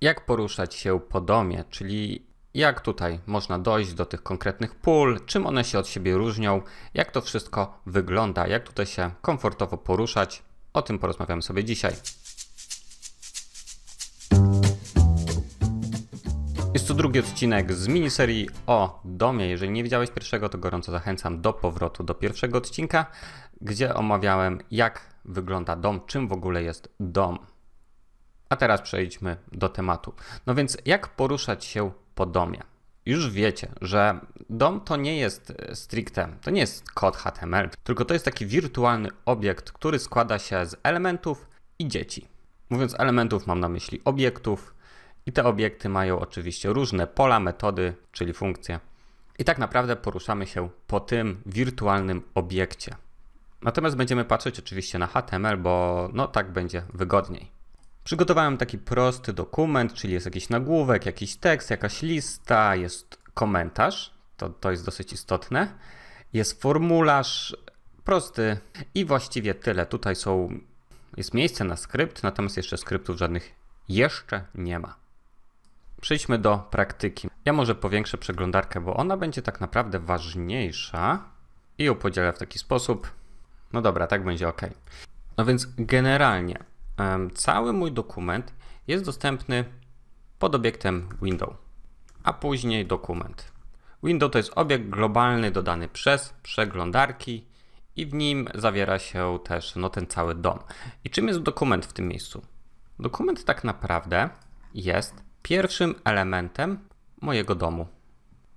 jak poruszać się po domie, czyli jak tutaj można dojść do tych konkretnych pól, czym one się od siebie różnią, jak to wszystko wygląda, jak tutaj się komfortowo poruszać. O tym porozmawiamy sobie dzisiaj. Jest to drugi odcinek z miniserii o domie. Jeżeli nie widziałeś pierwszego, to gorąco zachęcam do powrotu do pierwszego odcinka, gdzie omawiałem, jak wygląda dom, czym w ogóle jest dom. A teraz przejdźmy do tematu. No więc, jak poruszać się po domie? Już wiecie, że dom to nie jest e, stricte, to nie jest kod HTML, tylko to jest taki wirtualny obiekt, który składa się z elementów i dzieci. Mówiąc elementów, mam na myśli obiektów, i te obiekty mają oczywiście różne pola, metody, czyli funkcje. I tak naprawdę poruszamy się po tym wirtualnym obiekcie. Natomiast będziemy patrzeć oczywiście na HTML, bo no tak będzie wygodniej. Przygotowałem taki prosty dokument, czyli jest jakiś nagłówek, jakiś tekst, jakaś lista, jest komentarz, to, to jest dosyć istotne, jest formularz prosty i właściwie tyle. Tutaj są, jest miejsce na skrypt, natomiast jeszcze skryptów żadnych jeszcze nie ma. Przejdźmy do praktyki. Ja może powiększę przeglądarkę, bo ona będzie tak naprawdę ważniejsza i ją podzielę w taki sposób. No dobra, tak będzie ok. No więc generalnie cały mój dokument jest dostępny pod obiektem window, a później dokument. Window to jest obiekt globalny dodany przez przeglądarki i w nim zawiera się też no, ten cały dom. I czym jest dokument w tym miejscu? Dokument tak naprawdę jest pierwszym elementem mojego domu.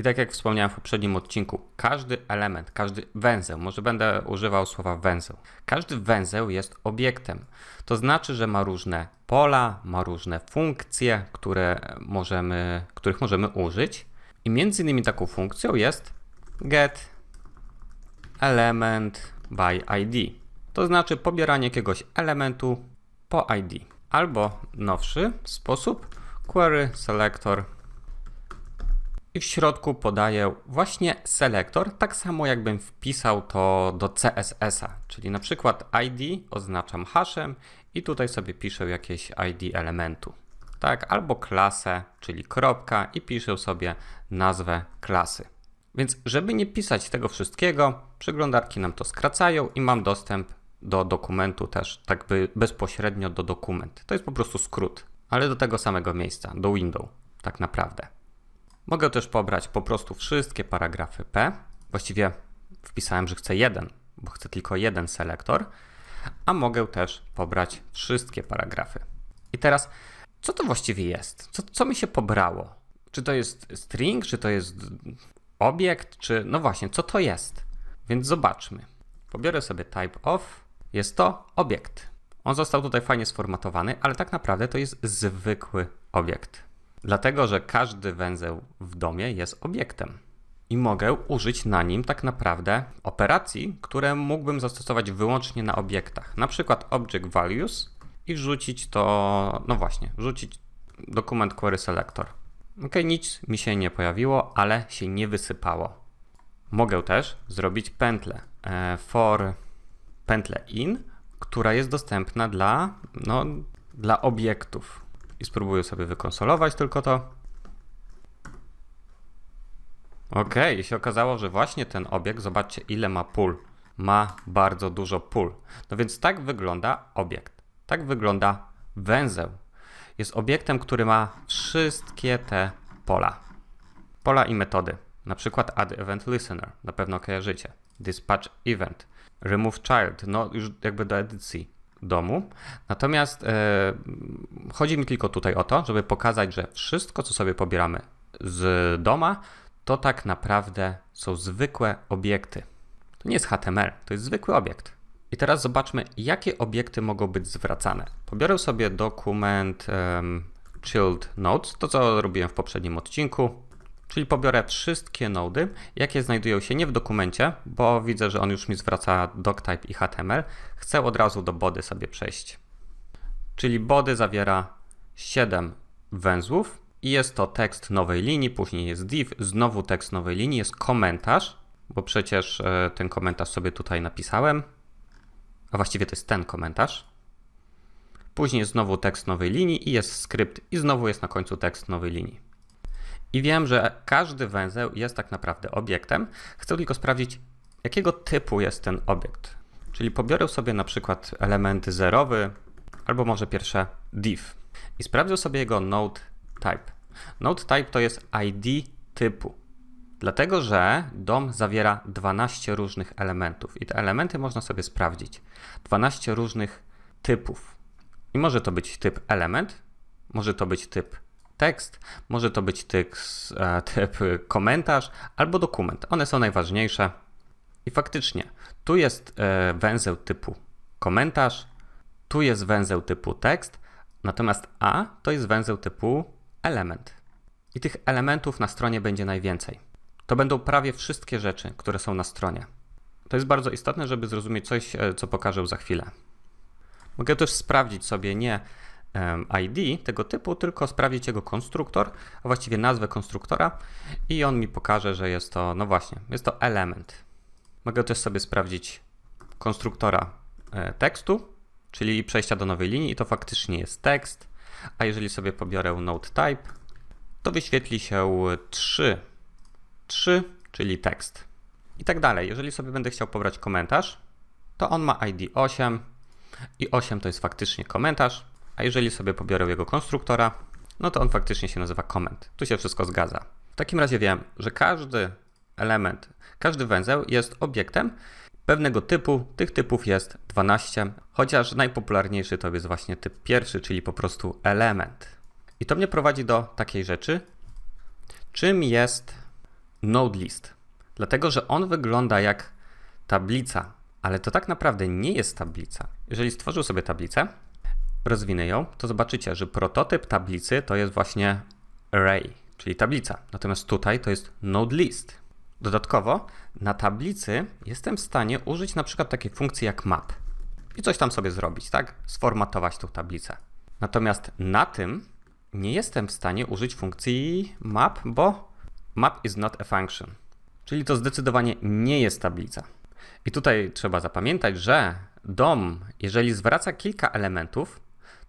I tak jak wspomniałem w poprzednim odcinku, każdy element, każdy węzeł, może będę używał słowa węzeł, każdy węzeł jest obiektem. To znaczy, że ma różne pola, ma różne funkcje, które możemy, których możemy użyć. I między innymi taką funkcją jest get element by ID. To znaczy pobieranie jakiegoś elementu po ID. Albo nowszy sposób query selector i w środku podaję właśnie selektor, tak samo jakbym wpisał to do CSS-a, czyli na przykład ID oznaczam hashem i tutaj sobie piszę jakieś ID elementu. Tak, albo klasę, czyli kropka i piszę sobie nazwę klasy. Więc żeby nie pisać tego wszystkiego, przeglądarki nam to skracają i mam dostęp do dokumentu też, tak by bezpośrednio do dokumentu. To jest po prostu skrót ale do tego samego miejsca, do window, tak naprawdę. Mogę też pobrać po prostu wszystkie paragrafy P. Właściwie wpisałem, że chcę jeden, bo chcę tylko jeden selektor, a mogę też pobrać wszystkie paragrafy. I teraz, co to właściwie jest? Co, co mi się pobrało? Czy to jest string, czy to jest obiekt, czy no właśnie, co to jest? Więc zobaczmy. Pobiorę sobie type of. Jest to obiekt. On został tutaj fajnie sformatowany, ale tak naprawdę to jest zwykły obiekt. Dlatego, że każdy węzeł w domie jest obiektem. I mogę użyć na nim tak naprawdę operacji, które mógłbym zastosować wyłącznie na obiektach. Na przykład object values i wrzucić to, no właśnie, wrzucić dokument query selector. Ok, nic mi się nie pojawiło, ale się nie wysypało. Mogę też zrobić pętlę e, for pętlę in która jest dostępna dla, no, dla obiektów. I spróbuję sobie wykonsolować tylko to. Ok, i się okazało, że właśnie ten obiekt, zobaczcie ile ma pól. Ma bardzo dużo pól. No więc tak wygląda obiekt. Tak wygląda węzeł. Jest obiektem, który ma wszystkie te pola. Pola i metody. Na przykład add event listener, na pewno kojarzycie. Dispatch event, remove child, no już jakby do edycji domu. Natomiast e, chodzi mi tylko tutaj o to, żeby pokazać, że wszystko, co sobie pobieramy z doma, to tak naprawdę są zwykłe obiekty. To nie jest HTML, to jest zwykły obiekt. I teraz zobaczmy, jakie obiekty mogą być zwracane. Pobiorę sobie dokument um, chilled notes, to co robiłem w poprzednim odcinku. Czyli pobiorę wszystkie nody, jakie znajdują się nie w dokumencie, bo widzę, że on już mi zwraca doctype i HTML. Chcę od razu do body sobie przejść. Czyli body zawiera 7 węzłów i jest to tekst nowej linii, później jest div, znowu tekst nowej linii, jest komentarz, bo przecież e, ten komentarz sobie tutaj napisałem, a właściwie to jest ten komentarz. później znowu tekst nowej linii i jest skrypt i znowu jest na końcu tekst nowej linii. I wiem, że każdy węzeł jest tak naprawdę obiektem. Chcę tylko sprawdzić, jakiego typu jest ten obiekt. Czyli pobiorę sobie na przykład elementy zerowy, albo może pierwsze div i sprawdzę sobie jego node type. Node type to jest ID typu. Dlatego, że DOM zawiera 12 różnych elementów i te elementy można sobie sprawdzić. 12 różnych typów. I może to być typ element, może to być typ tekst, może to być typ, e, typ komentarz albo dokument. One są najważniejsze. I faktycznie, tu jest e, węzeł typu komentarz, tu jest węzeł typu tekst, natomiast A to jest węzeł typu element. I tych elementów na stronie będzie najwięcej. To będą prawie wszystkie rzeczy, które są na stronie. To jest bardzo istotne, żeby zrozumieć coś, e, co pokażę za chwilę. Mogę też sprawdzić sobie nie ID tego typu, tylko sprawdzić jego konstruktor, a właściwie nazwę konstruktora i on mi pokaże, że jest to, no właśnie, jest to element. Mogę też sobie sprawdzić konstruktora e, tekstu, czyli przejścia do nowej linii i to faktycznie jest tekst, a jeżeli sobie pobiorę node type, to wyświetli się 3, 3, czyli tekst. I tak dalej. Jeżeli sobie będę chciał pobrać komentarz, to on ma ID 8 i 8 to jest faktycznie komentarz, a jeżeli sobie pobiorę jego konstruktora, no to on faktycznie się nazywa comment. Tu się wszystko zgadza. W takim razie wiem, że każdy element, każdy węzeł jest obiektem pewnego typu. Tych typów jest 12, chociaż najpopularniejszy to jest właśnie typ pierwszy, czyli po prostu element. I to mnie prowadzi do takiej rzeczy, czym jest node list. Dlatego, że on wygląda jak tablica, ale to tak naprawdę nie jest tablica. Jeżeli stworzył sobie tablicę, rozwinę ją, to zobaczycie, że prototyp tablicy to jest właśnie array, czyli tablica. Natomiast tutaj to jest node list. Dodatkowo na tablicy jestem w stanie użyć na przykład takiej funkcji jak map i coś tam sobie zrobić, tak? Sformatować tą tablicę. Natomiast na tym nie jestem w stanie użyć funkcji map, bo map is not a function. Czyli to zdecydowanie nie jest tablica. I tutaj trzeba zapamiętać, że DOM, jeżeli zwraca kilka elementów,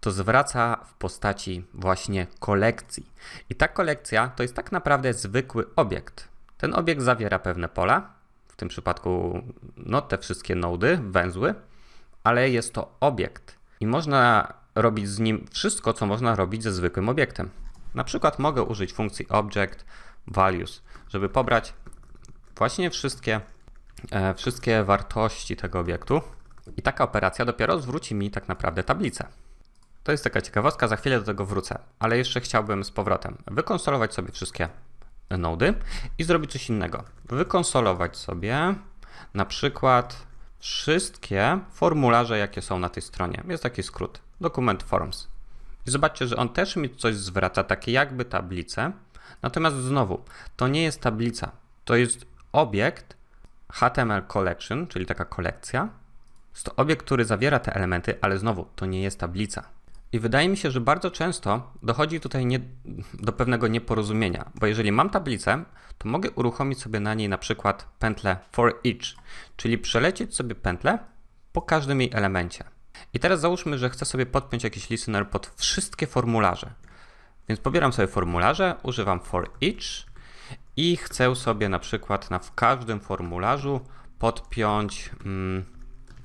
to zwraca w postaci właśnie kolekcji. I ta kolekcja to jest tak naprawdę zwykły obiekt. Ten obiekt zawiera pewne pola, w tym przypadku no, te wszystkie nody, węzły, ale jest to obiekt i można robić z nim wszystko, co można robić ze zwykłym obiektem. Na przykład mogę użyć funkcji object values, żeby pobrać właśnie wszystkie, e, wszystkie wartości tego obiektu i taka operacja dopiero zwróci mi tak naprawdę tablicę. To jest taka ciekawostka, za chwilę do tego wrócę, ale jeszcze chciałbym z powrotem wykonsolować sobie wszystkie nody i zrobić coś innego. Wykonsolować sobie na przykład wszystkie formularze, jakie są na tej stronie. Jest taki skrót, document forms. I zobaczcie, że on też mi coś zwraca, takie jakby tablice. Natomiast znowu, to nie jest tablica, to jest obiekt HTML collection, czyli taka kolekcja. Jest to obiekt, który zawiera te elementy, ale znowu, to nie jest tablica. I wydaje mi się, że bardzo często dochodzi tutaj nie, do pewnego nieporozumienia, bo jeżeli mam tablicę, to mogę uruchomić sobie na niej na przykład pętlę for each, czyli przelecieć sobie pętlę po każdym jej elemencie. I teraz załóżmy, że chcę sobie podpiąć jakiś listener pod wszystkie formularze. Więc pobieram sobie formularze, używam for each i chcę sobie na przykład na w każdym formularzu podpiąć mm,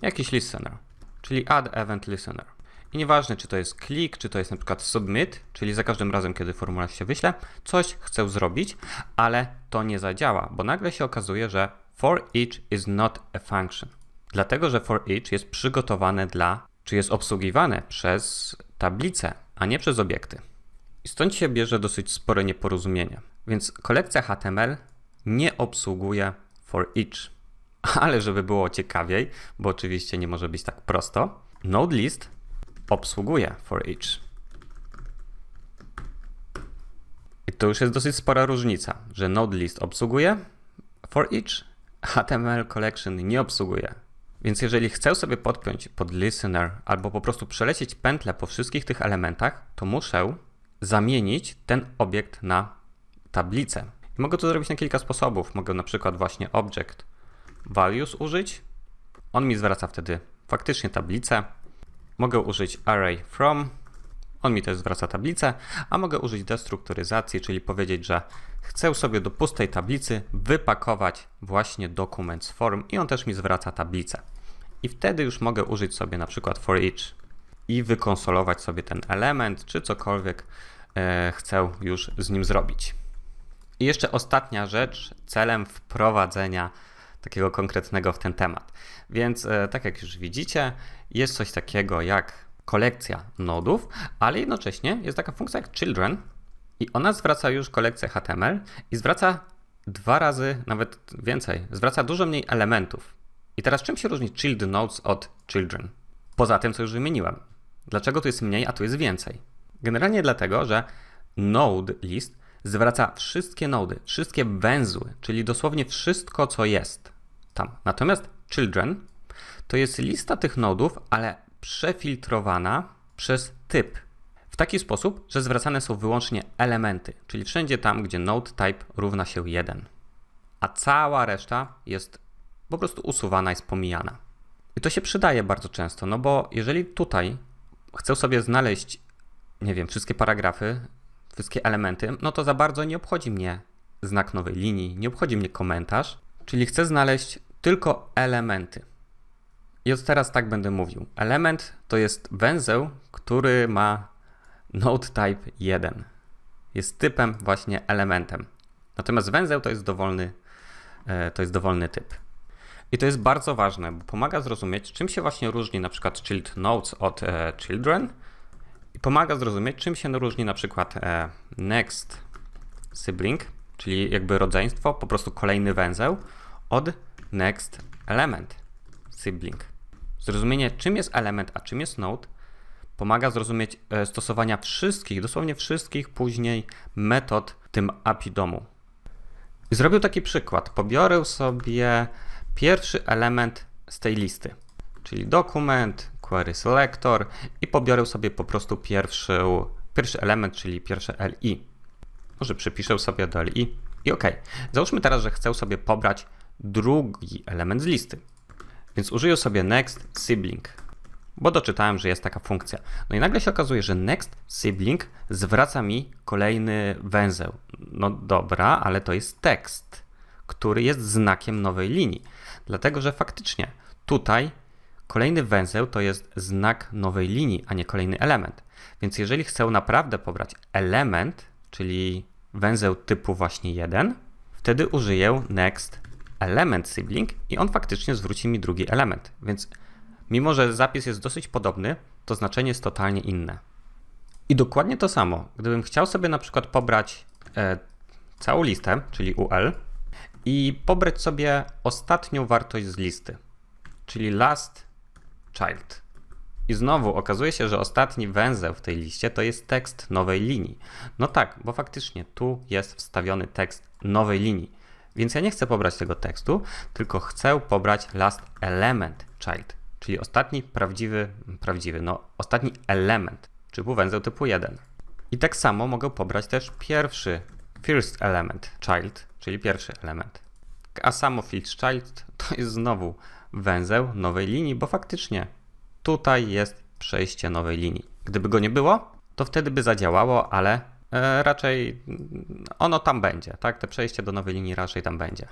jakiś listener, czyli add event listener. I nieważne, czy to jest klik, czy to jest na przykład submit, czyli za każdym razem, kiedy formularz się wyśle, coś chcę zrobić, ale to nie zadziała, bo nagle się okazuje, że for each is not a function. Dlatego, że for each jest przygotowane dla, czy jest obsługiwane przez tablicę, a nie przez obiekty. I stąd się bierze dosyć spore nieporozumienie. Więc kolekcja HTML nie obsługuje for each. Ale żeby było ciekawiej, bo oczywiście nie może być tak prosto, node list obsługuje for each. I to już jest dosyć spora różnica, że node list obsługuje for each, HTML collection nie obsługuje. Więc jeżeli chcę sobie podpiąć pod listener albo po prostu przelecieć pętlę po wszystkich tych elementach, to muszę zamienić ten obiekt na tablicę. I mogę to zrobić na kilka sposobów. Mogę na przykład właśnie object values użyć. On mi zwraca wtedy faktycznie tablicę. Mogę użyć array from, on mi też zwraca tablicę, a mogę użyć destrukturyzacji, czyli powiedzieć, że chcę sobie do pustej tablicy wypakować właśnie dokument z form i on też mi zwraca tablicę. I wtedy już mogę użyć sobie na przykład for each i wykonsolować sobie ten element, czy cokolwiek e, chcę już z nim zrobić. I jeszcze ostatnia rzecz, celem wprowadzenia takiego konkretnego w ten temat. Więc e, tak jak już widzicie, jest coś takiego jak kolekcja nodów, ale jednocześnie jest taka funkcja jak children i ona zwraca już kolekcję HTML i zwraca dwa razy, nawet więcej, zwraca dużo mniej elementów. I teraz czym się różni child nodes od children? Poza tym, co już wymieniłem. Dlaczego tu jest mniej, a tu jest więcej? Generalnie dlatego, że node list zwraca wszystkie nody, wszystkie węzły, czyli dosłownie wszystko, co jest tam. Natomiast children to jest lista tych nodów, ale przefiltrowana przez typ. W taki sposób, że zwracane są wyłącznie elementy, czyli wszędzie tam, gdzie node type równa się 1. A cała reszta jest po prostu usuwana i pomijana. I to się przydaje bardzo często, no bo jeżeli tutaj chcę sobie znaleźć, nie wiem, wszystkie paragrafy, wszystkie elementy, no to za bardzo nie obchodzi mnie znak nowej linii, nie obchodzi mnie komentarz, czyli chcę znaleźć tylko elementy. I od teraz tak będę mówił. Element to jest węzeł, który ma node type 1. Jest typem właśnie elementem. Natomiast węzeł to jest dowolny, e, to jest dowolny typ. I to jest bardzo ważne, bo pomaga zrozumieć, czym się właśnie różni na przykład child nodes od e, children i pomaga zrozumieć, czym się różni na przykład e, next sibling, czyli jakby rodzeństwo, po prostu kolejny węzeł, od next element sibling. Zrozumienie, czym jest element, a czym jest node, pomaga zrozumieć e, stosowania wszystkich, dosłownie wszystkich później metod w tym API domu. Zrobił taki przykład. Pobiorę sobie pierwszy element z tej listy, czyli dokument, query selector i pobiorę sobie po prostu pierwszy, pierwszy element, czyli pierwsze LI. Może przypiszę sobie do LI i OK. Załóżmy teraz, że chcę sobie pobrać drugi element z listy. Więc użyję sobie next sibling, bo doczytałem, że jest taka funkcja. No i nagle się okazuje, że next sibling zwraca mi kolejny węzeł. No dobra, ale to jest tekst, który jest znakiem nowej linii. Dlatego, że faktycznie tutaj kolejny węzeł to jest znak nowej linii, a nie kolejny element. Więc jeżeli chcę naprawdę pobrać element, czyli węzeł typu właśnie 1, wtedy użyję next element sibling i on faktycznie zwróci mi drugi element. Więc mimo, że zapis jest dosyć podobny, to znaczenie jest totalnie inne. I dokładnie to samo, gdybym chciał sobie na przykład pobrać e, całą listę, czyli UL, i pobrać sobie ostatnią wartość z listy, czyli last child. I znowu okazuje się, że ostatni węzeł w tej liście to jest tekst nowej linii. No tak, bo faktycznie tu jest wstawiony tekst nowej linii. Więc ja nie chcę pobrać tego tekstu, tylko chcę pobrać last element child, czyli ostatni prawdziwy, prawdziwy, no ostatni element, typu węzeł typu 1. I tak samo mogę pobrać też pierwszy first element child, czyli pierwszy element. A samo field child to jest znowu węzeł nowej linii, bo faktycznie tutaj jest przejście nowej linii. Gdyby go nie było, to wtedy by zadziałało, ale raczej ono tam będzie, tak? Te przejście do nowej linii raczej tam będzie.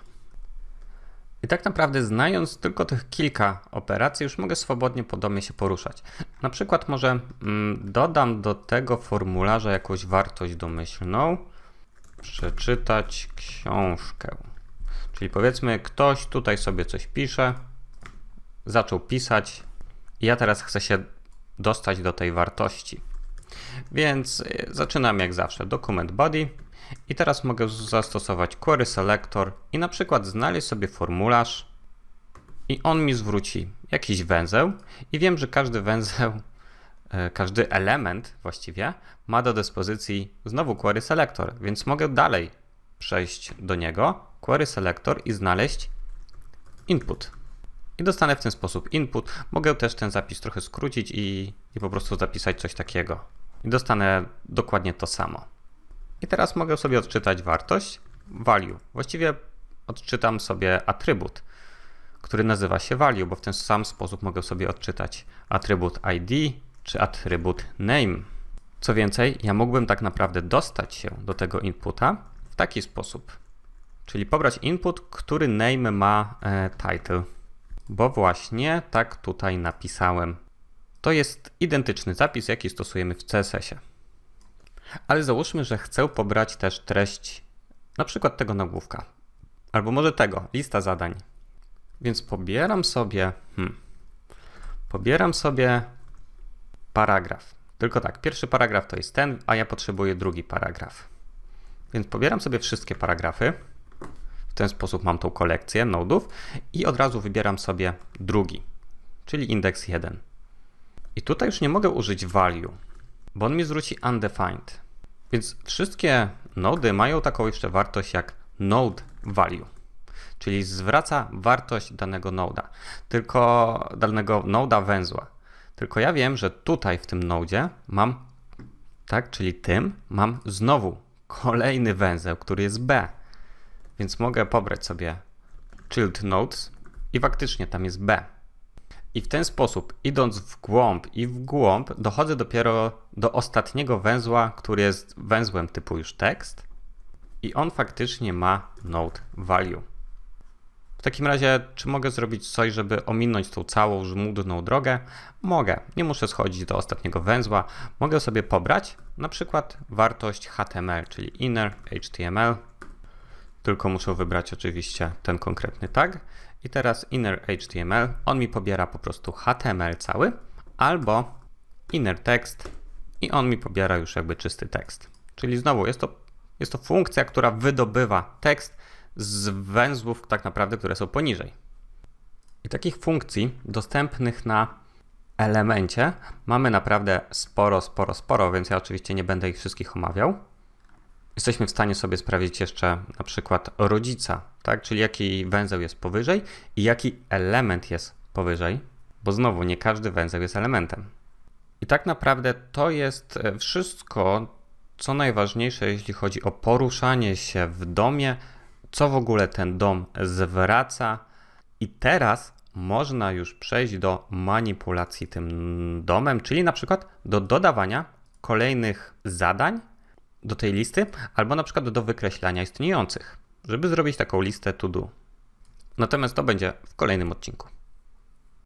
I tak naprawdę znając tylko tych kilka operacji, już mogę swobodnie po domie się poruszać. Na przykład może mm, dodam do tego formularza jakąś wartość domyślną. Przeczytać książkę. Czyli powiedzmy, ktoś tutaj sobie coś pisze, zaczął pisać i ja teraz chcę się dostać do tej wartości. Więc y, zaczynam jak zawsze. Dokument body. I teraz mogę zastosować query selector i na przykład znaleźć sobie formularz i on mi zwróci jakiś węzeł. I wiem, że każdy węzeł, y, każdy element właściwie ma do dyspozycji znowu query selector, więc mogę dalej przejść do niego, query selector i znaleźć input. I dostanę w ten sposób input. Mogę też ten zapis trochę skrócić i, i po prostu zapisać coś takiego i dostanę dokładnie to samo. I teraz mogę sobie odczytać wartość value. Właściwie odczytam sobie atrybut, który nazywa się value, bo w ten sam sposób mogę sobie odczytać atrybut ID czy atrybut name. Co więcej, ja mógłbym tak naprawdę dostać się do tego inputa w taki sposób, czyli pobrać input, który name ma e, title, bo właśnie tak tutaj napisałem. To jest identyczny zapis, jaki stosujemy w CSS-ie. Ale załóżmy, że chcę pobrać też treść na przykład tego nagłówka, albo może tego, lista zadań. Więc pobieram sobie, hmm, pobieram sobie paragraf. Tylko tak, pierwszy paragraf to jest ten, a ja potrzebuję drugi paragraf. Więc pobieram sobie wszystkie paragrafy. W ten sposób mam tą kolekcję nodów i od razu wybieram sobie drugi, czyli indeks 1. I tutaj już nie mogę użyć value, bo on mi zwróci undefined. Więc wszystkie nody mają taką jeszcze wartość jak node value, czyli zwraca wartość danego noda, tylko danego noda węzła. Tylko ja wiem, że tutaj w tym nodzie mam, tak, czyli tym, mam znowu kolejny węzeł, który jest B. Więc mogę pobrać sobie child nodes i faktycznie tam jest B. I w ten sposób, idąc w głąb i w głąb, dochodzę dopiero do ostatniego węzła, który jest węzłem typu już tekst i on faktycznie ma node value. W takim razie, czy mogę zrobić coś, żeby ominąć tą całą żmudną drogę? Mogę. Nie muszę schodzić do ostatniego węzła. Mogę sobie pobrać na przykład wartość HTML, czyli inner HTML. Tylko muszę wybrać oczywiście ten konkretny tag. I teraz inner HTML, on mi pobiera po prostu HTML cały, albo inner text i on mi pobiera już jakby czysty tekst. Czyli znowu jest to, jest to funkcja, która wydobywa tekst z węzłów tak naprawdę, które są poniżej. I takich funkcji dostępnych na elemencie mamy naprawdę sporo, sporo, sporo, więc ja oczywiście nie będę ich wszystkich omawiał. Jesteśmy w stanie sobie sprawdzić jeszcze na przykład rodzica, tak? czyli jaki węzeł jest powyżej i jaki element jest powyżej, bo znowu nie każdy węzeł jest elementem. I tak naprawdę to jest e, wszystko, co najważniejsze, jeśli chodzi o poruszanie się w domie, co w ogóle ten dom zwraca. I teraz można już przejść do manipulacji tym domem, czyli na przykład do dodawania kolejnych zadań do tej listy, albo na przykład do wykreślania istniejących, żeby zrobić taką listę to do. Natomiast to będzie w kolejnym odcinku.